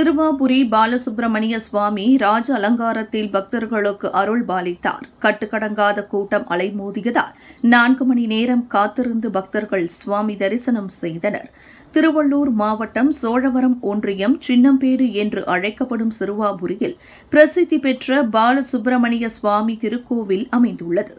சிறுவாபுரி பாலசுப்பிரமணிய சுவாமி ராஜ அலங்காரத்தில் பக்தர்களுக்கு அருள் பாலித்தார். கட்டுக்கடங்காத கூட்டம் அலைமோதியதால் நான்கு மணி நேரம் காத்திருந்து பக்தர்கள் சுவாமி தரிசனம் செய்தனர். திருவள்ளூர் மாவட்டம் சோழவரம் ஒன்றியம் சின்னம்பேடு என்று அழைக்கப்படும் சிறுவாபுரியில் பிரசித்தி பெற்ற பாலசுப்பிரமணிய சுவாமி திருக்கோவில் அமைந்துள்ளது.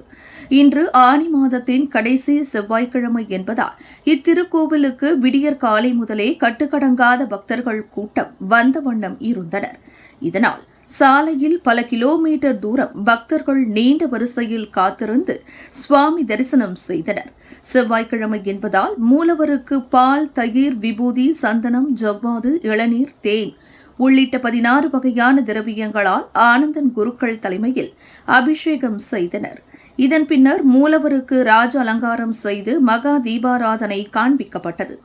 இன்று ஆணி மாதத்தின் கடைசி செவ்வாய்க்கிழமை என்பதால் இத்திருக்கோவிலுக்கு விடியற் காலை முதலே கட்டுக்கடங்காத பக்தர்கள் கூட்டம் வந்து வந்த வண்ணம் இருந்தனர். இதனால் சாலையில் பல கிலோமீட்டர் தூரம் பக்தர்கள் நீண்ட வரிசையில் காத்திருந்து சுவாமி தரிசனம் செய்தனர். செவ்வாய்க்கிழமை என்பதால் மூலவருக்கு பால் தயிர் விபூதி சந்தனம் ஜவ்வாது இளநீர் தேன் உள்ளிட்ட பதினாறு வகையான திரவியங்களால் ஆனந்தன் குருக்கள் தலைமையில் அபிஷேகம் செய்தனர். இதன் பின்னர் மூலவருக்கு ராஜ அலங்காரம் செய்து மகா தீபாராதனை காண்பிக்கப்பட்டது.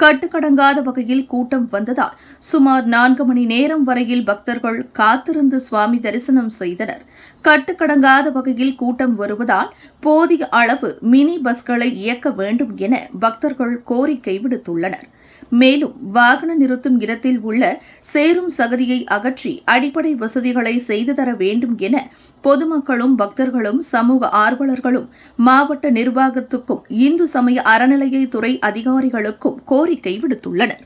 கட்டுக்கடங்காத வகையில் கூட்டம் வந்ததால் சுமார் நான்கு மணி நேரம் வரையில் பக்தர்கள் காத்திருந்து சுவாமி தரிசனம் செய்தனர். கட்டுக்கடங்காத வகையில் கூட்டம் வருவதால் போதிய அளவு மினி பஸ்களை இயக்க வேண்டும் என பக்தர்கள் கோரிக்கை விடுத்துள்ளனர். மேலும் வாகன நிறுத்தும் இடத்தில் உள்ள சேரும் சகதியை அகற்றி அடிப்படை வசதிகளை செய்து தர வேண்டும் என பொதுமக்களும் பக்தர்களும் சமூக ஆர்வலர்களும் மாவட்ட நிர்வாகத்துக்கும் இந்து சமய அறநிலையத்துறை அதிகாரிகளுக்கும் கோரிக்கை விடுத்துள்ளனர்.